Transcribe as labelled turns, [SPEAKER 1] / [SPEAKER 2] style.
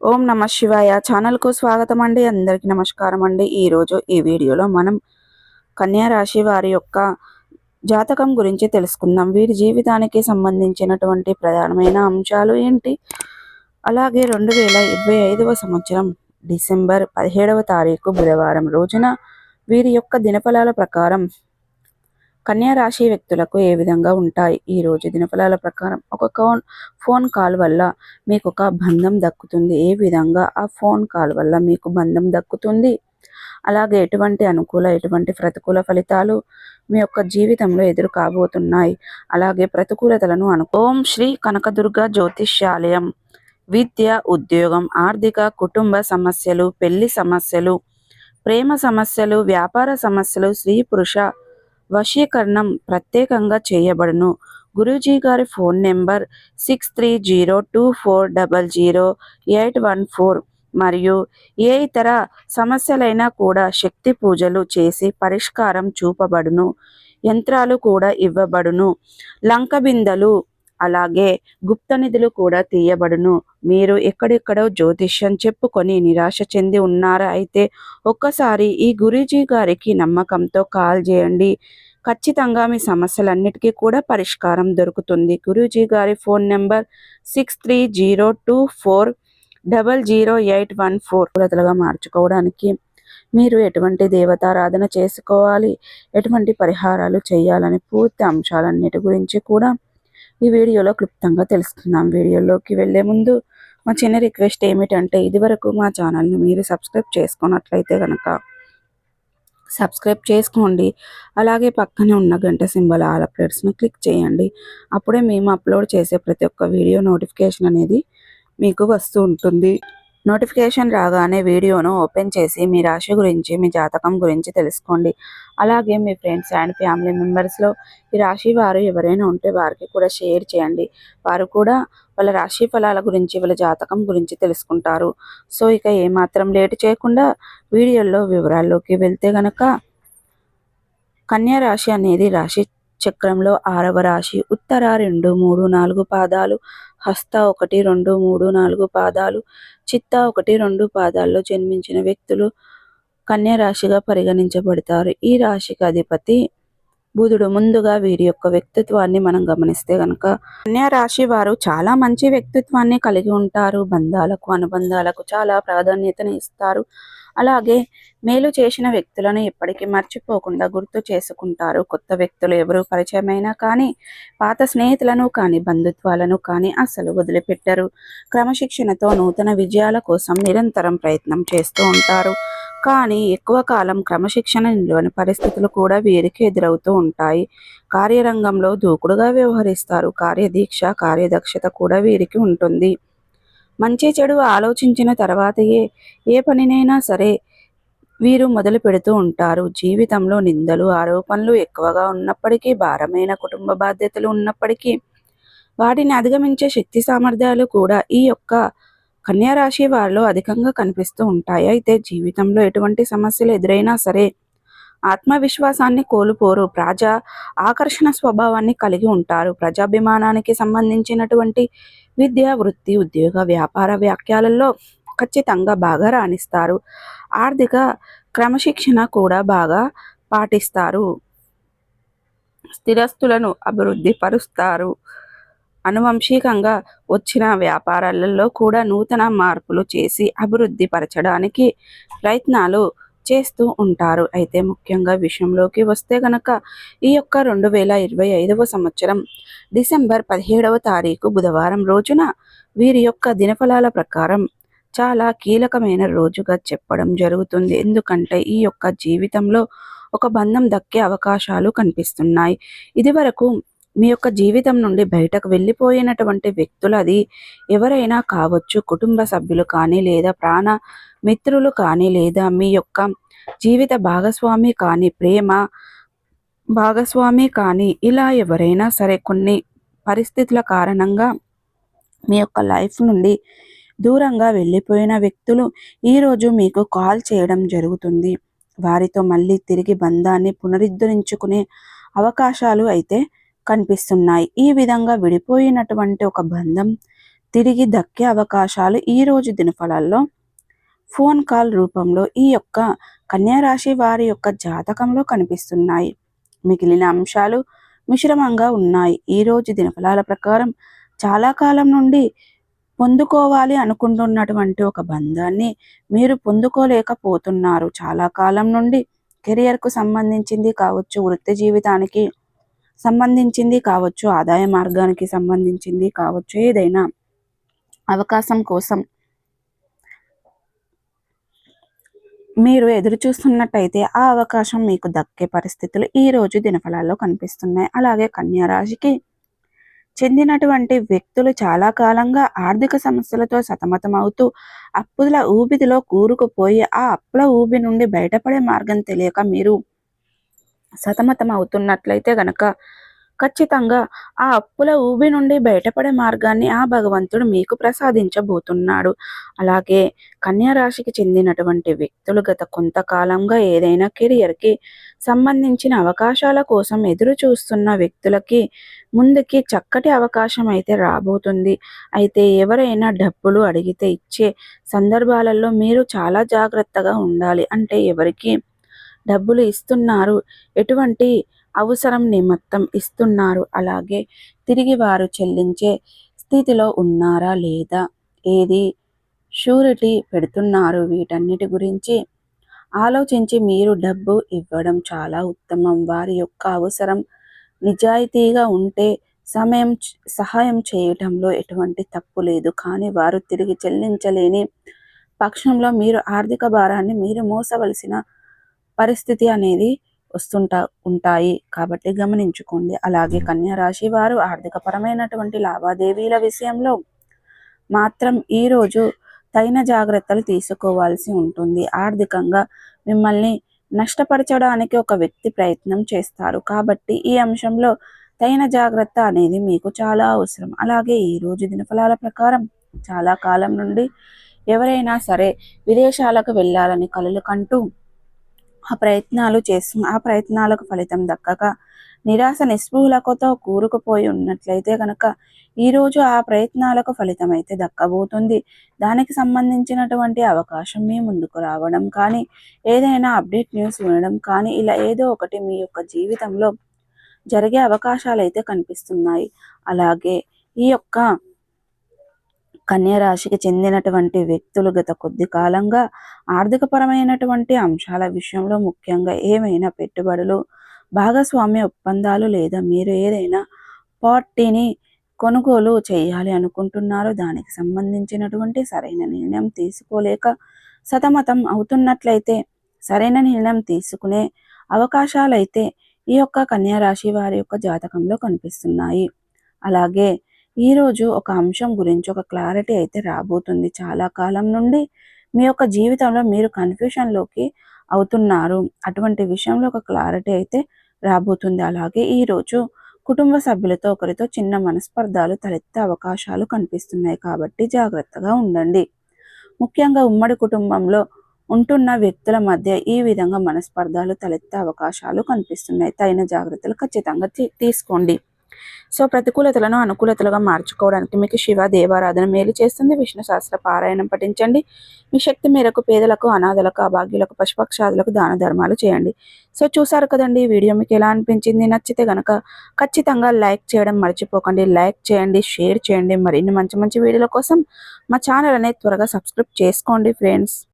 [SPEAKER 1] ఓం నమ శివాయ ఛానల్కు స్వాగతం అండి అందరికీ నమస్కారం అండి ఈరోజు ఈ వీడియోలో మనం కన్యా రాశి వారి యొక్క జాతకం గురించి తెలుసుకుందాం. వీరి జీవితానికి సంబంధించినటువంటి ప్రధానమైన అంశాలు ఏంటి? అలాగే రెండు వేల ఇరవై ఐదవ సంవత్సరం డిసెంబర్ పదిహేడవ తారీఖు బుధవారం రోజున వీరి యొక్క దినఫలాల ప్రకారం కన్యా రాశి వ్యక్తులకు ఏ విధంగా ఉంటాయి? ఈ రోజు దినఫలాల ప్రకారం ఒక కౌన్ ఫోన్ కాల్ వల్ల మీకు ఒక బంధం దక్కుతుంది. ఏ విధంగా ఆ ఫోన్ కాల్ వల్ల మీకు బంధం దక్కుతుంది? అలాగే ఎటువంటి అనుకూల ఎటువంటి ప్రతికూల ఫలితాలు మీ యొక్క జీవితంలో ఎదురు కాబోతున్నాయి? అలాగే ప్రతికూలతలను అను ఓం శ్రీ కనకదుర్గ జ్యోతిష్యాలయం. విద్య ఉద్యోగం ఆర్థిక కుటుంబ సమస్యలు పెళ్ళి సమస్యలు ప్రేమ సమస్యలు వ్యాపార సమస్యలు స్త్రీ పురుష వశీకరణం ప్రత్యేకంగా చేయబడును. గురూజీ గారి phone number six three zero two four double zero eight one four మరియు ఏ ఇతర సమస్యలైనా కూడా శక్తి పూజలు చేసి పరిష్కారం చూపబడును. యంత్రాలు కూడా ఇవ్వబడును. లంక బిందెలు అలాగే గుప్త నిధులు కూడా తీయబడును. మీరు ఎక్కడెక్కడో జ్యోతిష్యం చెప్పుకొని నిరాశ చెంది ఉన్నారా అయితే ఒక్కసారి ఈ గురూజీ గారికి నమ్మకంతో కాల్ చేయండి. ఖచ్చితంగా మీ సమస్యలన్నిటికీ కూడా పరిష్కారం దొరుకుతుంది. గురూజీ గారి phone number six three zero two four double zero eight one four. కులతలుగా మార్చుకోవడానికి మీరు ఎటువంటి దేవతారాధన చేసుకోవాలి? ఎటువంటి పరిహారాలు చేయాలని? పూర్తి అంశాలన్నిటి గురించి కూడా ఈ వీడియోలో క్లుప్తంగా తెలుసుకుందాం. వీడియోలోకి వెళ్ళే ముందు మా చిన్న రిక్వెస్ట్ ఏమిటంటే ఇదివరకు మా ఛానల్ని మీరు సబ్స్క్రైబ్ చేసుకున్నట్లయితే కనుక సబ్స్క్రైబ్ చేసుకోండి. అలాగే పక్కనే ఉన్న గంట సింబల్ ఆల్ అప్డేట్స్ను క్లిక్ చేయండి. అప్పుడే మేము అప్లోడ్ చేసే ప్రతి ఒక్క వీడియో నోటిఫికేషన్ అనేది మీకు వస్తూ ఉంటుంది. నోటిఫికేషన్ రాగానే వీడియోను ఓపెన్ చేసి మీ రాశి గురించి మీ జాతకం గురించి తెలుసుకోండి. అలాగే మీ ఫ్రెండ్స్ అండ్ ఫ్యామిలీ మెంబర్స్లో ఈ రాశి వారు ఎవరైనా ఉంటే వారికి కూడా షేర్ చేయండి. వారు కూడా వాళ్ళ రాశి ఫలాల గురించి వాళ్ళ జాతకం గురించి తెలుసుకుంటారు. సో ఇక ఏమాత్రం లేట్ చేయకుండా వీడియోలో వివరాల్లోకి వెళ్తే గనక కన్యా రాశి అనేది రాశి చక్రంలో ఆరవ రాశి. ఉత్తర రెండు మూడు నాలుగు పాదాలు. హస్త ఒకటి రెండు మూడు నాలుగు పాదాలు. చిత్త ఒకటి రెండు పాదాల్లో జన్మించిన వ్యక్తులు కన్యా రాశిగా పరిగణించబడతారు. ఈ రాశికి అధిపతి బుధుడు. ముందుగా వీరి యొక్క వ్యక్తిత్వాన్ని మనం గమనిస్తే గనక కన్యా రాశి వారు చాలా మంచి వ్యక్తిత్వాన్ని కలిగి ఉంటారు. బంధాలకు అనుబంధాలకు చాలా ప్రాధాన్యతను ఇస్తారు. అలాగే మేలు చేసిన వ్యక్తులను ఎప్పటికీ మర్చిపోకుండా గుర్తు చేసుకుంటారు. కొత్త వ్యక్తులు ఎవరు పరిచయమైనా కానీ పాత స్నేహితులను కానీ బంధుత్వాలను కానీ అసలు వదిలిపెట్టరు. క్రమశిక్షణతో నూతన విజయాల కోసం నిరంతరం ప్రయత్నం చేస్తూ ఉంటారు. కానీ ఎక్కువ కాలం క్రమశిక్షణ నిలవని పరిస్థితులు కూడా వీరికి ఎదురవుతూ ఉంటాయి. కార్యరంగంలో దూకుడుగా వ్యవహరిస్తారు. కార్యదీక్ష కార్యదక్షత కూడా వీరికి ఉంటుంది. మంచి చెడు ఆలోచించిన తర్వాత ఏ ఏ పనినైనా సరే వీరు మొదలు పెడుతూ ఉంటారు. జీవితంలో నిందలు ఆరోపణలు ఎక్కువగా ఉన్నప్పటికీ భారమైన కుటుంబ బాధ్యతలు ఉన్నప్పటికీ వాటిని అధిగమించే శక్తి సామర్థ్యాలు కూడా ఈ యొక్క కన్యారాశి వారిలో అధికంగా కనిపిస్తూ ఉంటాయి. అయితే జీవితంలో ఎటువంటి సమస్యలు ఎదురైనా సరే ఆత్మవిశ్వాసాన్ని కోల్పోరు. ప్రజా ఆకర్షణ స్వభావాన్ని కలిగి ఉంటారు. ప్రజాభిమానానికి సంబంధించినటువంటి విద్య వృత్తి ఉద్యోగ వ్యాపార వ్యాఖ్యలలో ఖచ్చితంగా బాగా రాణిస్తారు. ఆర్థిక క్రమశిక్షణ కూడా బాగా పాటిస్తారు. స్థిరస్తులను అభివృద్ధి పరుస్తారు. అనువంశికంగా వచ్చిన వ్యాపారాలలో కూడా నూతన మార్పులు చేసి అభివృద్ధి పరచడానికి ప్రయత్నాలు చేస్తూ ఉంటారు. అయితే ముఖ్యంగా విషయంలోకి వస్తే గనక ఈ యొక్క రెండు వేల ఇరవై ఐదవ సంవత్సరం డిసెంబర్ పదిహేడవ తారీఖు బుధవారం రోజున వీరి యొక్క దినఫలాల ప్రకారం చాలా కీలకమైన రోజుగా చెప్పడం జరుగుతుంది. ఎందుకంటే ఈ యొక్క జీవితంలో ఒక బంధం దక్కే అవకాశాలు కనిపిస్తున్నాయి. ఇది వరకు మీ యొక్క జీవితం నుండి బయటకు వెళ్ళిపోయినటువంటి వ్యక్తులది ఎవరైనా కావచ్చు కుటుంబ సభ్యులు కానీ లేదా ప్రాణ మిత్రులు కానీ లేదా మీ యొక్క జీవిత భాగస్వామి కానీ ప్రేమ భాగస్వామి కానీ ఇలా ఎవరైనా సరే కొన్ని పరిస్థితుల కారణంగా మీ యొక్క లైఫ్ నుండి దూరంగా వెళ్ళిపోయిన వ్యక్తులు ఈరోజు మీకు కాల్ చేయడం జరుగుతుంది. వారితో మళ్ళీ తిరిగి బంధాన్ని పునరుద్ధరించుకునే అవకాశాలు అయితే కనిపిస్తున్నాయి. ఈ విధంగా విడిపోయినటువంటి ఒక బంధం తిరిగి దక్కే అవకాశాలు ఈ రోజు దినఫలాల్లో ఫోన్ కాల్ రూపంలో ఈ యొక్క కన్యారాశి వారి యొక్క జాతకంలో కనిపిస్తున్నాయి. మిగిలిన అంశాలు మిశ్రమంగా ఉన్నాయి. ఈ రోజు దినఫలాల ప్రకారం చాలా కాలం నుండి పొందుకోవాలి అనుకుంటున్నటువంటి ఒక బంధాన్ని మీరు పొందుకోలేకపోతున్నారు. చాలా కాలం నుండి కెరియర్కు సంబంధించింది కావచ్చు వృత్తి జీవితానికి సంబంధించింది కావచ్చు ఆదాయ మార్గానికి సంబంధించింది కావచ్చు ఏదైనా అవకాశం కోసం. మీరు ఎదురు చూస్తున్నట్టయితే ఆ అవకాశం మీకు దక్కే పరిస్థితులు ఈ రోజు దినఫలాల్లో కనిపిస్తున్నాయి. అలాగే కన్యారాశికి చెందినటువంటి వ్యక్తులు చాలా కాలంగా ఆర్థిక సమస్యలతో సతమతమవుతూ అప్పుల ఊబిదిలో కూరుకుపోయి ఆ అప్పుల ఊబి నుండి బయటపడే మార్గం తెలియక మీరు సతమతం అవుతున్నట్లయితే గనక ఖచ్చితంగా ఆ అప్పుల ఊబి నుండి బయటపడే మార్గాన్ని ఆ భగవంతుడు మీకు ప్రసాదించబోతున్నాడు. అలాగే కన్యారాశికి చెందినటువంటి వ్యక్తులు గత కొంతకాలంగా ఏదైనా కెరియర్కి సంబంధించిన అవకాశాల కోసం ఎదురు చూస్తున్న వ్యక్తులకి ముందుకి చక్కటి అవకాశం అయితే రాబోతుంది. అయితే ఎవరైనా డబ్బులు అడిగితే ఇచ్చే సందర్భాలలో మీరు చాలా జాగ్రత్తగా ఉండాలి. అంటే ఎవరికి డబ్బులు ఇస్తున్నారు. ఎటువంటి అవసరం నిమిత్తం ఇస్తున్నారు. అలాగే తిరిగి వారు చెల్లించే స్థితిలో ఉన్నారా లేదా? ఏది షూరిటీ పెడుతున్నారు? వీటన్నిటి గురించి ఆలోచించి మీరు డబ్బు ఇవ్వడం చాలా ఉత్తమం. వారి యొక్క అవసరం నిజాయితీగా ఉంటే సమయం సహాయం చేయటంలో ఎటువంటి తప్పు లేదు. కానీ వారు తిరిగి చెల్లించలేని పక్షంలో మీరు ఆర్థిక భారాన్ని మీరు మోసవలసిన పరిస్థితి అనేది వస్తుంటా ఉంటాయి. కాబట్టి గమనించుకోండి. అలాగే కన్యా రాశి వారు ఆర్థికపరమైనటువంటి లావాదేవీల విషయంలో మాత్రం ఈరోజు తగిన జాగ్రత్తలు తీసుకోవాల్సి ఉంటుంది. ఆర్థికంగా మిమ్మల్ని నష్టపరచడానికి ఒక వ్యక్తి ప్రయత్నం చేస్తారు. కాబట్టి ఈ అంశంలో తగిన జాగ్రత్త అనేది మీకు చాలా అవసరం. అలాగే ఈ రోజు దినఫలాల ప్రకారం చాలా కాలం నుండి ఎవరైనా సరే విదేశాలకు వెళ్ళాలని కలలు కంటూ ఆ ప్రయత్నాలు చేస్తు ఆ ప్రయత్నాలకు ఫలితం దక్కక నిరాశ నిస్పృహలకుతో కూరుకుపోయి ఉన్నట్లయితే కనుక ఈరోజు ఆ ప్రయత్నాలకు ఫలితం అయితే దక్కబోతుంది. దానికి సంబంధించినటువంటి అవకాశం మీ ముందుకు రావడం కానీ ఏదైనా అప్డేట్ న్యూస్ వినడం కానీ ఇలా ఏదో ఒకటి మీ యొక్క జీవితంలో జరిగే అవకాశాలు అయితే కనిపిస్తున్నాయి. అలాగే ఈ యొక్క కన్యరాశికి చెందినటువంటి వ్యక్తులు గత కొద్ది కాలంగా ఆర్థికపరమైనటువంటి అంశాల విషయంలో ముఖ్యంగా ఏమైనా పెట్టుబడులు భాగస్వామ్య ఒప్పందాలు లేదా మీరు ఏదైనా పార్టీని కొనుగోలు చేయాలి అనుకుంటున్నారో దానికి సంబంధించినటువంటి సరైన నిర్ణయం తీసుకోలేక సతమతం అవుతున్నట్లయితే సరైన నిర్ణయం తీసుకునే అవకాశాలైతే ఈ యొక్క కన్యా రాశి వారి యొక్క జాతకంలో కనిపిస్తున్నాయి. అలాగే ఈరోజు ఒక అంశం గురించి ఒక క్లారిటీ అయితే రాబోతుంది. చాలా కాలం నుండి మీ యొక్క జీవితంలో మీరు కన్ఫ్యూషన్లోకి అవుతున్నారు. అటువంటి విషయంలో ఒక క్లారిటీ అయితే రాబోతుంది. అలాగే ఈరోజు కుటుంబ సభ్యులతో ఒకరితో చిన్న మనస్పర్ధాలు తలెత్తే అవకాశాలు కనిపిస్తున్నాయి. కాబట్టి జాగ్రత్తగా ఉండండి. ముఖ్యంగా ఉమ్మడి కుటుంబంలో ఉంటున్న వ్యక్తుల మధ్య ఈ విధంగా మనస్పర్ధాలు తలెత్తే అవకాశాలు కనిపిస్తున్నాయి. తగిన జాగ్రత్తలు ఖచ్చితంగా తీసుకోండి. సో ప్రతికూలతలను అనుకూలతలుగా మార్చుకోవడానికి మీకు శివ దేవారాధన మేలు చేస్తుంది. విష్ణు శాస్త్ర పారాయణం పఠించండి. మీ శక్తి మేరకు పేదలకు అనాథలకు అభాగ్యులకు పశుపక్షాదులకు దాన ధర్మాలు చేయండి. సో చూసారు కదండి వీడియో మీకు ఎలా అనిపించింది? నచ్చితే గనక ఖచ్చితంగా లైక్ చేయడం మర్చిపోకండి. లైక్ చేయండి షేర్ చేయండి. మరిన్ని మంచి మంచి వీడియోల కోసం మా ఛానల్ అనేది త్వరగా సబ్స్క్రైబ్ చేసుకోండి ఫ్రెండ్స్.